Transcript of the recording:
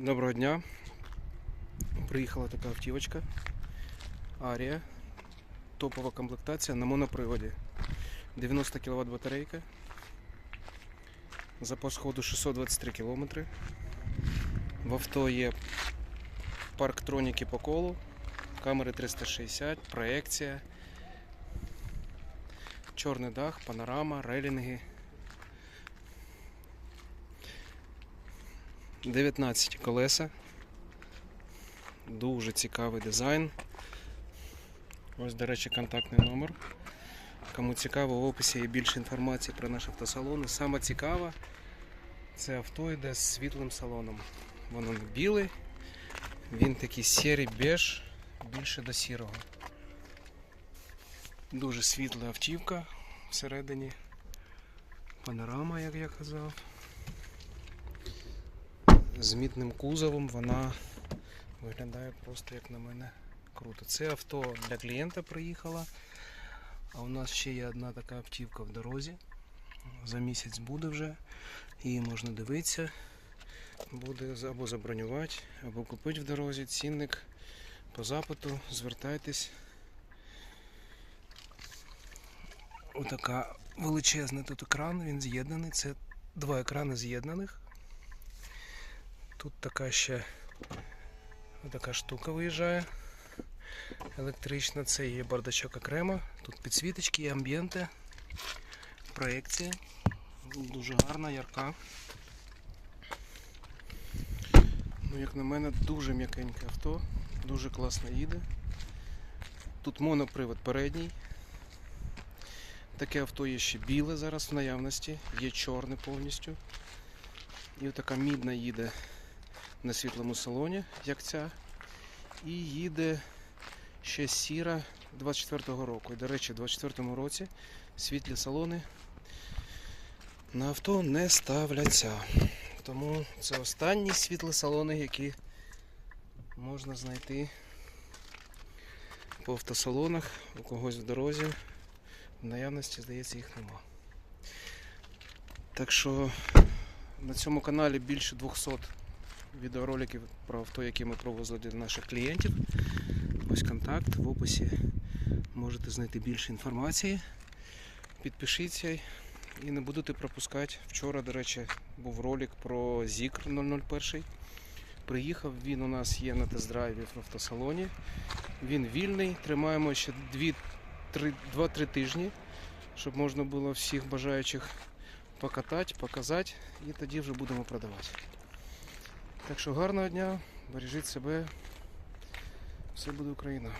Доброго дня. Приїхала така автівочка. Арія. Топова комплектація на моноприводі. 90 кВт батарейка. Запас ходу 623 км. В авто є парктроніки по колу, камери 360, проекція, чорний дах, панорама, рейлінги. 19 колеса. Дуже цікавий дизайн. Ось, до речі, контактний номер. Кому цікаво, в описі є більше інформації про наш автосалон. І Саме цікаве, це авто йде з світлим салоном. Воно не білий, він такий сірий беж, більше до сірого. Дуже світла автівка всередині. Панорама, як я казав з мідним кузовом вона виглядає просто як на мене круто. Це авто для клієнта приїхало. А у нас ще є одна така автівка в дорозі. За місяць буде вже. Її можна дивитися. Буде або забронювати, або купити в дорозі. Цінник по запиту. Звертайтесь. Отака величезний тут екран, він з'єднаний. Це два екрани з'єднаних. Тут така ще така штука виїжджає. Електрична, це є бардачок окремо. Тут підсвіточки, амбієнти, проекція. Дуже гарна, ярка. Ну, як на мене, дуже м'якеньке авто, дуже класно їде. Тут монопривод передній. Таке авто є ще біле зараз в наявності, є чорне повністю. І отака мідна їде на світлому салоні, як ця. І їде ще сіра 24-го року. І, до речі, в 24-му році світлі салони на авто не ставляться. Тому це останні світлі салони, які можна знайти по автосалонах, у когось в дорозі. В наявності, здається, їх нема. Так що на цьому каналі більше 200 відеороликів про авто, які ми провозили для наших клієнтів. Ось контакт в описі. Можете знайти більше інформації. Підпишіться і не будете пропускати. Вчора, до речі, був ролик про Зікр 001. Приїхав, він у нас є на тест-драйві в автосалоні. Він вільний, тримаємо ще 2-3 тижні, щоб можна було всіх бажаючих покатати, показати і тоді вже будемо продавати. Так що гарного дня, бережіть себе, все буде Україна.